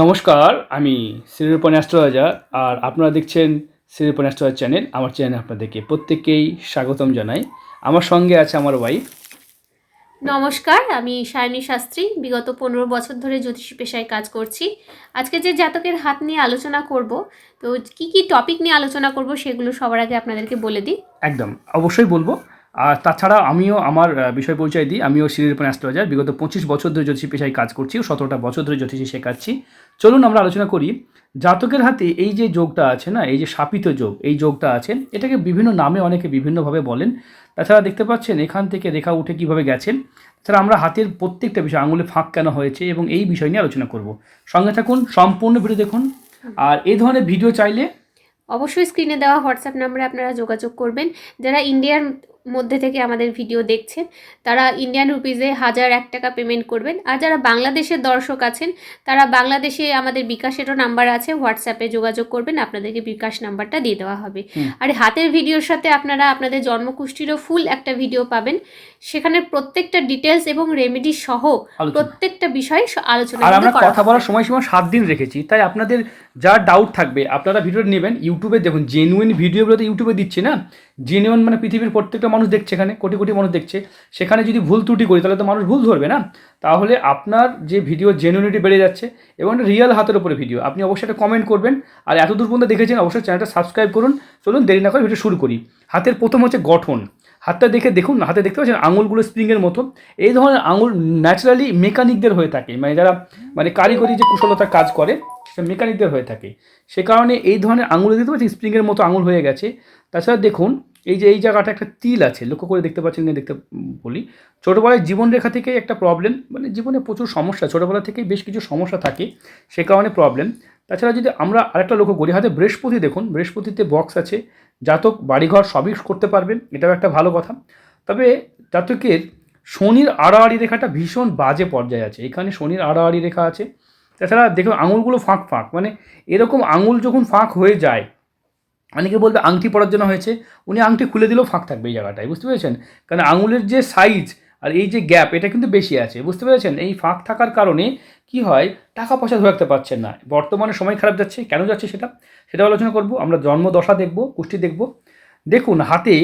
নমস্কার আমি শ্রীরূপন অ্যাস্ট্রোলজার আর আপনারা দেখছেন শ্রীরূপন অ্যাস্ট্রোলজার চ্যানেল। আমার চ্যানেল আপনাদেরকে প্রত্যেককেই স্বাগতম জানাই। আমার সঙ্গে আছে আমার ওয়াইফ নমস্কার আমি সায়নী শাস্ত্রী। বিগত পনেরো বছর ধরে জ্যোতিষী পেশায় কাজ করছি। আজকে যে জাতকের হাত নিয়ে আলোচনা করব তো কি কি টপিক নিয়ে আলোচনা করব সেগুলো সবার আগে আপনাদেরকে বলে দিই। একদম অবশ্যই বলব। আর তাছাড়া আমিও আমার বিষয় পরিচয় দিই, আমিও শ্রীরূপন অ্যাস্ট্রোলজার। বিগত পঁচিশ বছর ধরে জ্যোতিষী পেশায় কাজ করছি ও সতেরোটা বছর ধরে জ্যোতিষী শেখাচ্ছি। চলুন আমরা আলোচনা করি, জাতকের হাতে এই যে যোগটা আছে না, এই যে শাপিত যোগ, এই যোগটা আছে, এটাকে বিভিন্ন নামে অনেকে বিভিন্নভাবে বলেন। তাছাড়া দেখতে পাচ্ছেন এখান থেকে রেখা উঠে কীভাবে গেছেন তাছাড়া আমরা হাতের প্রত্যেকটা বিষয়, আঙুলে ফাঁক কেন হয়েছে এবং এই বিষয় নিয়ে আলোচনা করব। সঙ্গে থাকুন, সম্পূর্ণ ভিডিও দেখুন। আর এই ধরনের ভিডিও চাইলে অবশ্যই স্ক্রিনে দেওয়া হোয়াটসঅ্যাপ নাম্বারে আপনারা যোগাযোগ করবেন। যারা ইন্ডিয়ার মধ্যে থেকে আমাদের ভিডিও দেখছেন তারা ইন্ডিয়ান রুপিজে হাজার এক টাকা পেমেন্ট করবেন। আর যারা বাংলাদেশের দর্শক আছেন তারা বাংলাদেশে আমাদের বিকাশেরও নাম্বার আছে হোয়াটসঅ্যাপে যোগাযোগ করবেন আপনাদেরকে বিকাশ নাম্বারটা দিয়ে দেওয়া হবে। আর হাতের ভিডিওর সাথে আপনারা আপনাদের জন্মকুষ্ঠিরও ফুল একটা ভিডিও পাবেন। সেখানে প্রত্যেকটা ডিটেলস এবং রেমেডি সহ প্রত্যেকটা বিষয়ে আলোচনা আর আমরা কথা। বলার সময়সীমা সাত দিন রেখেছি তাই আপনাদের যা ডাউট থাকবে আপনারা ভিডিও নেবেন। ইউটিউবে দেখুন জেনুইন ভিডিওগুলো তো ইউটিউবে দিচ্ছে না। জেনুইন মানে পৃথিবীর প্রত্যেকটা মানুষ দেখছে এখানে, কোটি কোটি মানুষ দেখছে। সেখানে যদি ভুল ত্রুটি করি, তাহলে তো মানুষ ভুল ধরবে না? তাহলে আপনার যে ভিডিও জেনুইনিটি বেড়ে যাচ্ছে এবং রিয়েল হাতের উপরে ভিডিও আপনি অবশ্যই একটা কমেন্ট করবেন। আর এত দূর পর্যন্ত দেখেছেন, অবশ্যই চ্যানেলটা সাবস্ক্রাইব করুন। চলুন দেরি না করে ভিডিও শুরু করি। হাতের প্রথম হচ্ছে গঠন। হাতটা দেখে দেখুন, হাতে দেখতে পাচ্ছেন আঙুলগুলো স্প্রিংয়ের মতো। এই ধরনের আঙুল ন্যাচারালি মেকানিকদের হয়ে থাকে। মানে যারা মানে কারিগরি যে কুশলতা কাজ করে সেটা মেকানিকদের হয়ে থাকে। সে কারণে এই ধরনের আঙুল দেখতে পাচ্ছেন স্প্রিংয়ের মতো আঙুল হয়ে গেছে। তাছাড়া দেখুন এই যে, এই জায়গাটা একটা তিল আছে, লক্ষ্য করে দেখতে পাচ্ছেন কিনা, দেখতে বলি। ছোটোবেলায় জীবনরেখা থেকে একটা প্রবলেম মানে জীবনে প্রচুর সমস্যা, ছোটোবেলা থেকেই বেশ কিছু সমস্যা থাকে, সে কারণে প্রবলেম তাছাড়া যদি আমরা আরেকটা লক্ষ্য করি, হাতে বৃহস্পতি দেখুন, বৃহস্পতিতে বক্স আছে, জাতক বাড়িঘর সবই করতে পারবেন, এটাও একটা ভালো কথা। তবে জাতকের শনির আড়াআড়ি রেখাটা ভীষণ বাজে পর্যায়ে আছে, এখানে শনির আড়াআড়ি রেখা আছে। তাছাড়া দেখুন, আঙুলগুলো ফাঁক ফাঁক মানে এরকম আঙুল যখন ফাঁক হয়ে যায় অনেকে বলবে আংটি পরার জন্য হয়েছে। উনি আংটি খুলে দিলেও ফাঁক থাকবে এই জায়গাটায়, বুঝতে পেরেছেন? কারণ আঙুলের যে সাইজ আর এই যে গ্যাপ এটা কিন্তু বেশি আছে, বুঝতে পেরেছেন? এই ফাঁক থাকার কারণে কি হয়? টাকা পয়সা ধরে রাখতে পারছেন না। বর্তমানে সময় খারাপ যাচ্ছে, কেন যাচ্ছে সেটা? সেটা আলোচনা করব। আমরা জন্মদশা দেখব, কুষ্টি দেখব। দেখুন, হাতে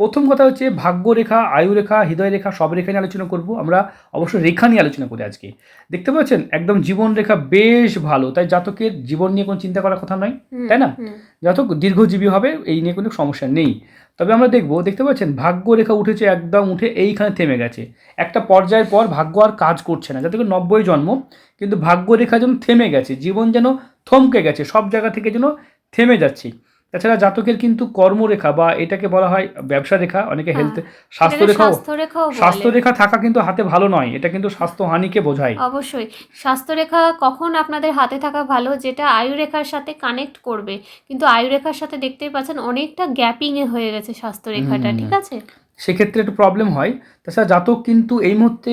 প্রথম কথা হচ্ছে ভাগ্যরেখা আয়ুরেখা হৃদয় রেখা সব রেখা নিয়ে আলোচনা করব। আমরা অবশ্য রেখা নিয়ে আলোচনা করি আজকে। দেখতে পাচ্ছেন একদম জীবন রেখা বেশ ভালো। তাই জাতকের জীবন নিয়ে কোনো চিন্তা করার কথা নয় তাই না? জাতক দীর্ঘজীবী হবে এই নিয়ে কোনো সমস্যা নেই। তবে আমরা দেখব দেখতে পাচ্ছেন ভাগ্য রেখা উঠেছে একদম উঠে এইখানে থেমে গেছে। একটা পর্যায়ের পর ভাগ্য আর কাজ করছে না। জাতকের নব্বই জন্ম কিন্তু ভাগ্য রেখা যেন থেমে গেছে জীবন যেন থমকে গেছে সব জায়গা থেকে যেন থেমে যাচ্ছে। তাছাড়া জাতকের কিন্তু কর্মরেখা বা এটাকে বলা হয় ব্যবসা রেখা অনেকে হেলথ স্বাস্থ্য এটাকে রেখাও স্বাস্থ্য রেখা থাকা কিন্তু হাতে ভালো নয় এটা কিন্তু স্বাস্থ্য হানিকে বোঝায়। অবশ্যই। স্বাস্থ্য রেখা কখন আপনাদের হাতে থাকা ভালো যেটা আয়ু রেখার সাথে কানেক্ট করবে। কিন্তু আয়ু রেখার সাথে দেখতেই পাচ্ছেন অনেকটা গ্যাপিং এ হয়ে গেছে স্বাস্থ্য রেখাটা ঠিক আছে? সেক্ষেত্রে একটু প্রবলেম হয়। তাছাড়া জাতক কিন্তু এই মুহূর্তে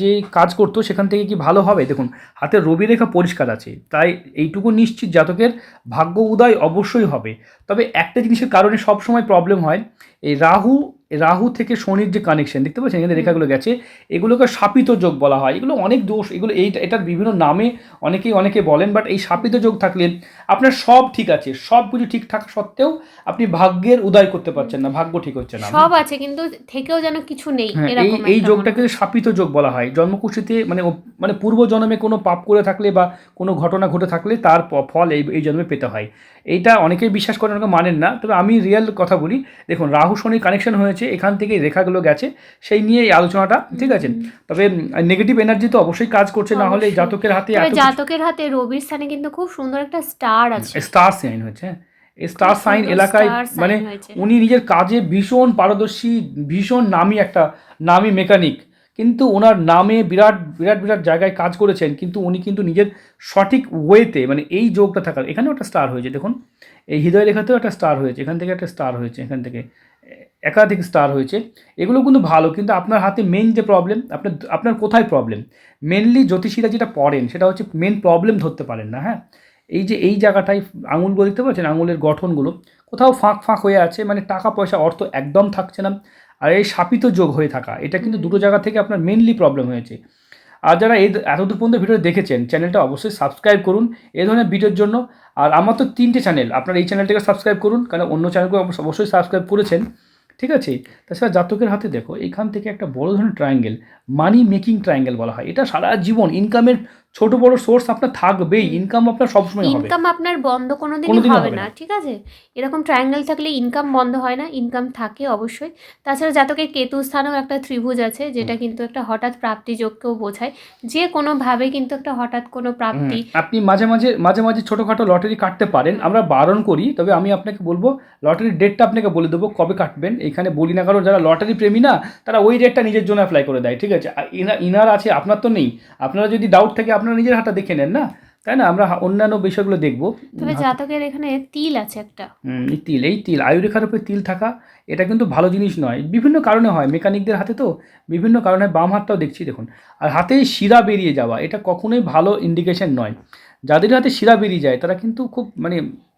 যে কাজ করতো সেখান থেকে কি ভালো হবে? দেখুন, হাতের রবি রেখা পরিষ্কার আছে, তাই এইটুকু নিশ্চিত জাতকের ভাগ্য উদয় অবশ্যই হবে। তবে একটা জিনিসের কারণে সব সময় প্রবলেম হয় এই রাহু রাহু থেকে শনির যে কানেকশন দেখতে পাচ্ছেন? এখানে রেখাগুলো গেছে এগুলোকে শাপিত যোগ বলা হয়। এগুলো অনেক দোষ এগুলো এই এটার বিভিন্ন নামে অনেকেই অনেকে বলেন বাট এই শাপিত যোগ থাকলে আপনার সব ঠিক আছে সব কিছু ঠিক থাকা সত্ত্বেও আপনি ভাগ্যের উদয় করতে পারছেন না ভাগ্য ঠিক হচ্ছে না। সব আছে কিন্তু থেকেও যেন কিছু নেই হ্যাঁ এই এই যোগটাকে। শাপিত যোগ বলা হয়। জন্মকুষ্ঠিতে মানে মানে পূর্ব জন্মে কোনো পাপ করে থাকলে বা কোনো ঘটনা ঘটে থাকলে তার ফল এই এই জন্মে পেতে হয়। এইটা অনেকেই বিশ্বাস করেন অনেকে মানেন না তবে আমি রিয়েল কথা বলি। দেখুন রাহু শনি কানেকশন হয়েছে এখান থেকে রেখাগুলো গেছে সেই নিয়ে এই আলোচনাটা ঠিক আছে? তবে নেগেটিভ এনার্জি তো অবশ্যই কাজ করছে না হলে জাতকের হাতে জাতকের হাতে রবির স্থানে কিন্তু খুব সুন্দর একটা স্টার আছে। স্টার সাইন হয়েছে হ্যাঁ। স্টার সাইন এলাকায় মানে উনি নিজের কাজে ভীষণ পারদর্শী ভীষণ নামী একটা নামী মেকানিক কিন্তু ওনার নামে বিরাট বিরাট বিরাট জায়গায় কাজ করেছেন কিন্তু উনি কিন্তু নিজের সঠিক ওয়েতে মানে এই যোগটা থাকার এখানেও একটা স্টার হয়েছে দেখুন। এই হৃদয় রেখাতেও একটা স্টার হয়েছে এখান থেকে একটা স্টার হয়েছে এখান থেকে। একাধিক স্টার হয়েছে। এগুলো কিন্তু ভালো, কিন্তু আপনার হাতে মেন যে প্রবলেম আপনার আপনার কোথায় প্রবলেম মেনলি জ্যোতিষীরা যেটা পড়েন, সেটা হচ্ছে মেন প্রবলেম ধরতে পারেন না হ্যাঁ? এই যে, এই জায়গাটায় আঙুলগুলো দেখতে পাচ্ছেন? আঙুলের গঠনগুলো কোথাও ফাঁক ফাঁক হয়ে আছে মানে টাকা পয়সা অর্থ একদম থাকছে না। আর এই শাপিত যোগ হয়ে থাকা, এটা কিন্তু দুটো জায়গা থেকে আপনার মেনলি প্রবলেম হয়েছে। আর যারা এই এতদূর পর্যন্ত ভিডিও দেখেছেন, চ্যানেলটা অবশ্যই সাবস্ক্রাইব করুন এই ধরনের ভিডিওর জন্য। আর আমার তো তিনটে চ্যানেল আপনার এই চ্যানেলটাকে সাবস্ক্রাইব করুন, কারণ অন্য চ্যানেলকে অবশ্যই সাবস্ক্রাইব করেছেন। ঠিক আছে? তাছাড়া জাতকের হাতে দেখো, এখান থেকে একটা বড় ধরনের ট্রায়াঙ্গেল মানি মেকিং ট্রায়াঙ্গেল বলা হয়। এটা সারা জীবন ইনকামের ছোট বড় সোর্স আপনার থাকবেই ইনকাম আপনার সবসময় হবে। ইনকাম আপনার বন্ধ কোনোদিনই হবে না। ঠিক আছে? এরকম ট্রায়াঙ্গেল থাকলে ইনকাম বন্ধ হয় না ইনকাম থাকে অবশ্যই। তাছাড়া জাতকের কেতু স্থানেও একটা ত্রিভুজ আছে যেটা কিন্তু একটা হঠাৎ প্রাপ্তি যোগকেও বোঝায়। যে কোনোভাবে কিন্তু একটা হঠাৎ কোনো প্রাপ্তি আপনি মাঝে মাঝে মাঝে মাঝে ছোটোখাটো লটারি কাটতে পারেন আমরা বারণ করি তবে আমি আপনাকে বলব লটারির ডেটটা আপনাকে বলে দেবো কবে কাটবেন। এখানে বলি না কারণ যারা লটারি প্রেমী না তারা ওই ডেটটা নিজের জন্য অ্যাপ্লাই করে দেয় ঠিক আছে? ইনার আছে আপনার তো নেই। আপনারা যদি ডাউট থাকে আপনারা নিজের হাতটা দেখে নেন না? তাই না? আমরা অন্যান্য বিষয়গুলো দেখব। তবে জাতকের এখানে তিল আছে একটা। হুম, তিল এই তিল আয়ুরেখার উপরে তিল থাকা এটা কিন্তু ভালো জিনিস নয়। বিভিন্ন কারণে হয় মেকানিকদের হাতে তো বিভিন্ন কারণে বাম হাতটাও দেখছি দেখুন। আর হাতে শিরা বেরিয়ে যাওয়া এটা কখনোই ভালো ইন্ডিকেশন নয়। যাদের হাতে শিরা বেরিয়ে যায় তারা কিন্তু খুব মানে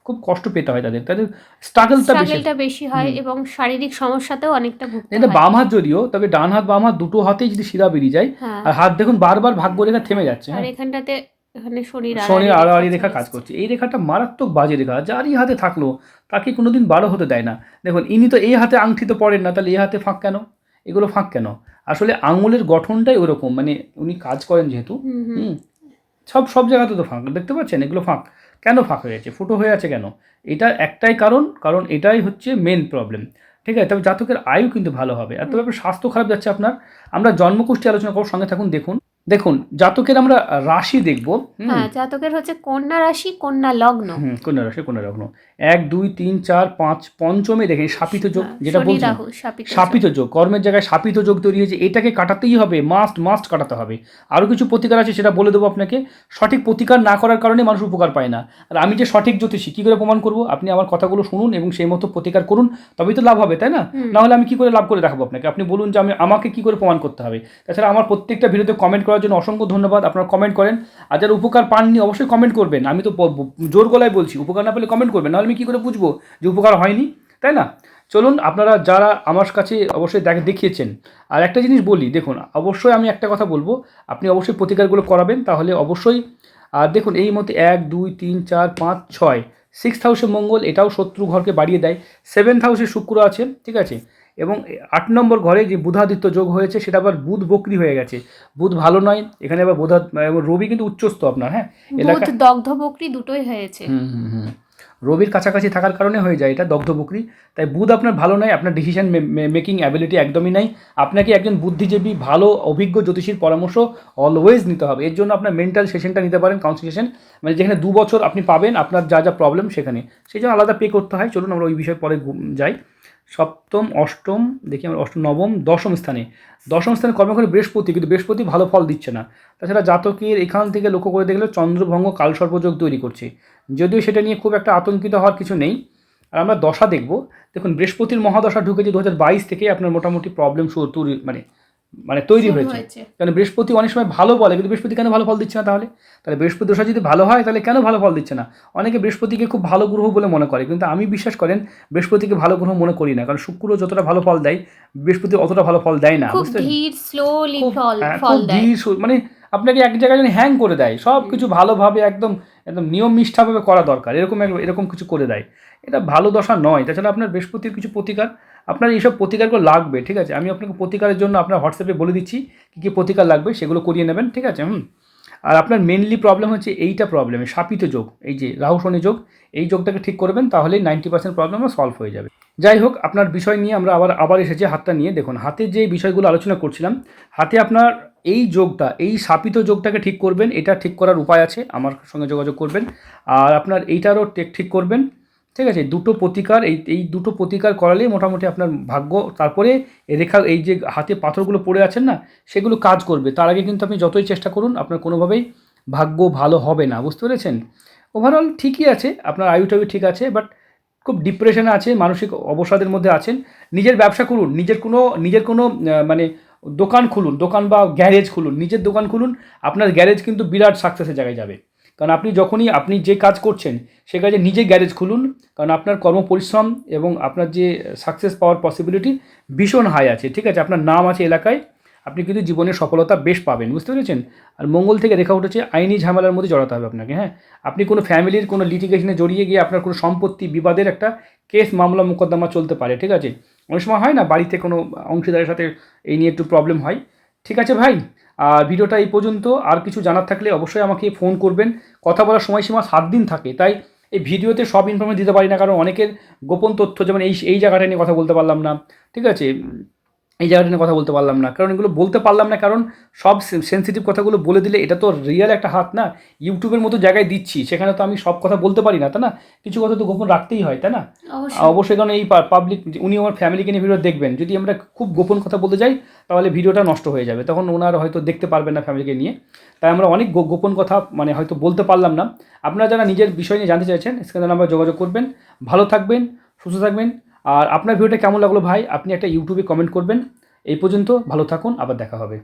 খুব কষ্ট পেতে হয় তাদের। তাদের স্ট্রাগলটা বেশি। স্ট্রাগলটা বেশি হয় এবং শারীরিক সমস্যাতেও অনেকটা ভুগতে এটা বাম হাত যদিও তবে ডান হাত বাম হাত দুটো হাতেই যদি শিরা বেরিয়ে যায় হ্যাঁ। আর হাত দেখুন বারবার ভাগ্য রেখা থেমে যাচ্ছে আর হ্যাঁ। এখানটাতে এখানে শরীর শনির আড়াআড়ি রেখা কাজ করছে। এই রেখাটা মারাত্মক বাজে রেখা যারই হাতে থাকল তাকে কোনোদিন বারো হতে দেয় না। দেখুন ইনি তো এই হাতে আংটি তো পড়েন না তাহলে এই হাতে ফাঁক কেন? এগুলো ফাঁক কেন? আসলে আঙুলের গঠনটাই ওরকম মানে উনি কাজ করেন যেহেতু হুম। সব সব জায়গাতে তো ফাঁক দেখতে পাচ্ছেন? এগুলো ফাঁক। কেন ফাঁক হয়ে গেছে? ফুটো হয়ে আছে কেন? এটা একটাই কারণ কারণ এটাই হচ্ছে মেন প্রবলেম ঠিক আছে? তবে জাতকের আয়ু কিন্তু ভালো হবে। আর তবে স্বাস্থ্য খারাপ যাচ্ছে আপনার। আমরা জন্মকুষ্টি আলোচনা করব সঙ্গে থাকুন দেখুন। দেখুন জাতকের আমরা রাশি দেখব। হ্যাঁ জাতকের হচ্ছে কন্যা রাশি কন্যা লগ্ন। হুম কন্যা রাশি কন্যা লগ্ন। এক দুই তিন চার পাঁচ পঞ্চমে দেখেন সাপিত যোগ হ্যাঁ, যেটা বলছি শাপিত যোগ। কর্মের জায়গায় সাপিত যোগ তৈরি হয়েছে এটাকে কাটাতেই হবে মাস্ট মাস্ট কাটাতে হবে। আরও কিছু প্রতিকার আছে সেটা বলে দেবো আপনাকে। সঠিক প্রতিকার না করার কারণে মানুষ উপকার পায় না। আর আমি যে সঠিক জ্যোতিষী কী করে প্রমাণ করব? আপনি আমার কথাগুলো শুনুন এবং সেই মতো প্রতিকার করুন তবেই তো লাভ হবে তাই না। নাহলে আমি কী করে লাভ করে দেখাবো আপনাকে? আপনি বলুন যে আমি আমাকে কী করে প্রমাণ করতে হবে? তাছাড়া আমার প্রত্যেকটা ভিডিওতে কমেন্ট করার জন্য অসংখ্য ধন্যবাদ। আপনারা কমেন্ট করেন। আর যারা উপকার পাননি, অবশ্যই কমেন্ট করবেন। আমি তো জোর গলায় বলছি, উপকার না পেলে কমেন্ট করবেন, নাহলে আমি কী করে বুঝব যে উপকার হয়নি? তাই না? চলুন, আপনারা যারা আমার কাছে অবশ্যই দেখ দেখিয়েছেন। আর একটা জিনিস বলি, দেখুন, অবশ্যই আমি একটা কথা বলব। আপনি অবশ্যই প্রতিকারগুলো করাবেন, তাহলে অবশ্যই, আর দেখুন, এই মধ্যে এক, দুই, তিন, চার, পাঁচ, ছয় সিক্স হাউসে মঙ্গল, এটাও শত্রু ঘরকে বাড়িয়ে দেয়। সেভেন্থ হাউসে শুক্র আছে, ঠিক আছে? এবং আট নম্বর ঘরে যে বুধাদিত্য যোগ হয়েছে সেটা আবার বুধ বকরি হয়ে গেছে। বুধ ভালো নয় এখানে আবার বোধা এবং রবি কিন্তু উচ্চস্থ আপনার হ্যাঁ? এলাকা দগ্ধ বকরি দুটোই হয়েছে। হুম হুম হুম। রবির কাছাকাছি থাকার কারণে হয়ে যায় এটা দগ্ধ বকরি। তাই বুধ আপনার ভালো নয় আপনার ডিসিশন মেকিং অ্যাবিলিটি একদমই নাই। আপনাকে একজন বুদ্ধিজীবী ভালো অভিজ্ঞ জ্যোতিষীর পরামর্শ অলওয়েজ নিতে হবে। এর জন্য আপনার মেন্টাল সেশনটা নিতে পারেন কাউন্সিলেশন মানে যেখানে দু বছর আপনি পাবেন আপনার যা যা প্রবলেম সেখানে। সেই জন্য আলাদা পে করতে হয়। চলুন আমরা ওই বিষয়ে পরে যাই। সপ্তম, অষ্টম, দেখি আমরা অষ্টম নবম, দশম স্থানে। দশম স্থানে কর্মক্ষেত্রে বৃহস্পতি, কিন্তু বৃহস্পতি ভালো ফল দিচ্ছে না। তাছাড়া জাতকের এখান থেকে লক্ষ্য করে দেখলে চন্দ্রভঙ্গ কালসর্পযোগ তৈরি করছে। যদিও সেটা নিয়ে খুব একটা আতঙ্কিত হওয়ার কিছু নেই। আর আমরা দশা দেখব। দেখুন, বৃহস্পতির মহাদশা ঢুকেছে দু হাজার বাইশ থেকে আপনার মোটামুটি প্রবলেম শুরু মানে মানে তৈরি হয়েছে। কারণ বৃহস্পতি অনেক সময় ভালো বলে কিন্তু বৃহস্পতি কেন ভালো ফল দিচ্ছে না তাহলে? তাহলে বৃহস্পতি দশা যদি ভালো হয় তাহলে কেন ভালো ফল দিচ্ছে না? অনেকে বৃহস্পতিকে খুব ভালো গ্রহ বলে মনে করে কিন্তু আমি বিশ্বাস করেন বৃহস্পতিকে ভালো গ্রহ মনে করি না কারণ শুক্র যতটা ভালো ফল দেয় বৃহস্পতি অতটা ভালো ফল দেয় না বুঝতে হ্যাঁ, মানে আপনাকে এক জায়গায় যেন হ্যাং করে দেয় সব কিছু ভালোভাবে একদম একদম নিয়ম নিষ্ঠাভাবে করা দরকার এরকম এরকম কিছু করে দেয়। এটা ভালো দশা নয় তাছাড়া আপনার বৃহস্পতির কিছু প্রতিকার আপনার এইসব প্রতিকারগুলো লাগবে, ঠিক আছে? আমি আপনাকে প্রতিকারের জন্য আপনার হোয়াটসঅ্যাপে বলে দিচ্ছি, কী কী প্রতিকার লাগবে সেগুলো করিয়ে নেবেন, ঠিক আছে? হুম? আর আপনার মেনলি প্রবলেম হচ্ছে এইটা প্রবলেম সাপিত যোগ, এই যে রাহু শনি যোগ, এই যোগটাকে ঠিক করবেন, তাহলেই নাইনটি পার্সেন্ট প্রবলেম সলভ হয়ে যাবে। যাই হোক, আপনার বিষয় নিয়ে আমরা আবার আবার এসেছি হাতটা নিয়ে। দেখুন, হাতে যে বিষয়গুলো আলোচনা করছিলাম, হাতে আপনার এই যোগটা, এই সাপিত যোগটাকে ঠিক করবেন, এটা ঠিক করার উপায় আছে, আমার সঙ্গে যোগাযোগ করবেন। আর আপনার এইটারও ঠিক করবেন ঠিক আছে দুটো প্রতিকার, এই এই দুটো প্রতিকার করালেই মোটামুটি আপনার ভাগ্য, তারপরে রেখা, এই যে হাতে পাথরগুলো পড়ে আছেন না, সেগুলো কাজ করবে। তার আগে কিন্তু আপনি যতই চেষ্টা করুন, আপনার কোনোভাবেই ভাগ্য ভালো হবে না, বুঝতে পেরেছেন? ওভারঅল ঠিকই আছে, আপনার আয়ু টায়ু ঠিক আছে বাট খুব ডিপ্রেশনে আছে, মানসিক অবসাদের মধ্যে আছেন। নিজের ব্যবসা করুন, নিজের কোনো নিজের কোনো মানে দোকান খুলুন, দোকান বা গ্যারেজ খুলুন, নিজের দোকান খুলুন, আপনার গ্যারেজ কিন্তু বিরাট সাকসেসের জায়গায় যাবে। কারণ আপনি যখনই আপনি যে কাজ করছেন, সে কাজে নিজে গ্যারেজ খুলুন। কারণ আপনার কর্ম পরিশ্রম এবং আপনার যে সাকসেস পাওয়ার পসিবিলিটি ভীষণ হাই আছে, ঠিক আছে? আপনার নাম আছে এলাকায়, আপনি কিন্তু জীবনের সফলতা বেশ পাবেন, বুঝতে পেরেছেন? আর মঙ্গল থেকে রেখা উঠেছে, আইনি ঝামেলার মধ্যে জড়াতে হবে আপনাকে হ্যাঁ? আপনি কোনো ফ্যামিলির কোনো লিটিগেশনে জড়িয়ে গিয়ে আপনার কোনো সম্পত্তি বিবাদের একটা কেস মামলা মোকদ্দমা চলতে পারে, ঠিক আছে? অনেক সময় হয় না, বাড়িতে কোনো অংশীদারের সাথে এই নিয়ে একটু প্রবলেম হয়। ঠিক আছে ভাই? ভিডিওটা এই পর্যন্ত। আর কিছু জানার থাকলে অবশ্যই আমাকে ফোন করবেন। কথা বলার সময়সীমা সাত দিন থাকে, তাই এই ভিডিওতে সব ইনফরমেশন দিতে পারি না, কারণ অনেকের গোপন তথ্য, যেমন এই এই জায়গাটা নিয়ে কথা বলতে পারলাম না। ঠিক আছে? এই জায়গাটা নিয়ে কথা বলতে পারলাম না। কারণ এগুলো বলতে পারলাম না কারণ সব সেন্সিটিভ কথাগুলো বলে দিলে এটা তো রিয়েল একটা হাত না। ইউটিউবের মতো জায়গায় দিচ্ছি সেখানে তো আমি সব কথা বলতে পারি না তাই না? কিছু কথা তো গোপন রাখতেই হয় তাই না? অবশ্যই। কারণ এই পাবলিক উনি আমার ফ্যামিলিকে নিয়ে ভিডিও দেখবেন যদি আমরা খুব গোপন কথা বলতে যাই তাহলে ভিডিওটা নষ্ট হয়ে যাবে। তখন ওনার হয়তো দেখতে পারবেন না ফ্যামিলিকে নিয়ে। তাই আমরা অনেক গোপন কথা মানে হয়তো বলতে পারলাম না। আপনারা যারা নিজের বিষয় নিয়ে জানতে চাইছেন স্ক্রিনে নাম্বার যোগাযোগ করবেন। ভালো থাকবেন সুস্থ থাকবেন। আর আপনার ভিডিওটা কেমন লাগল ভাই? আপনি একটা ইউটিউবে কমেন্ট করবেন। এই পর্যন্ত ভালো থাকুন, আবার দেখা হবে।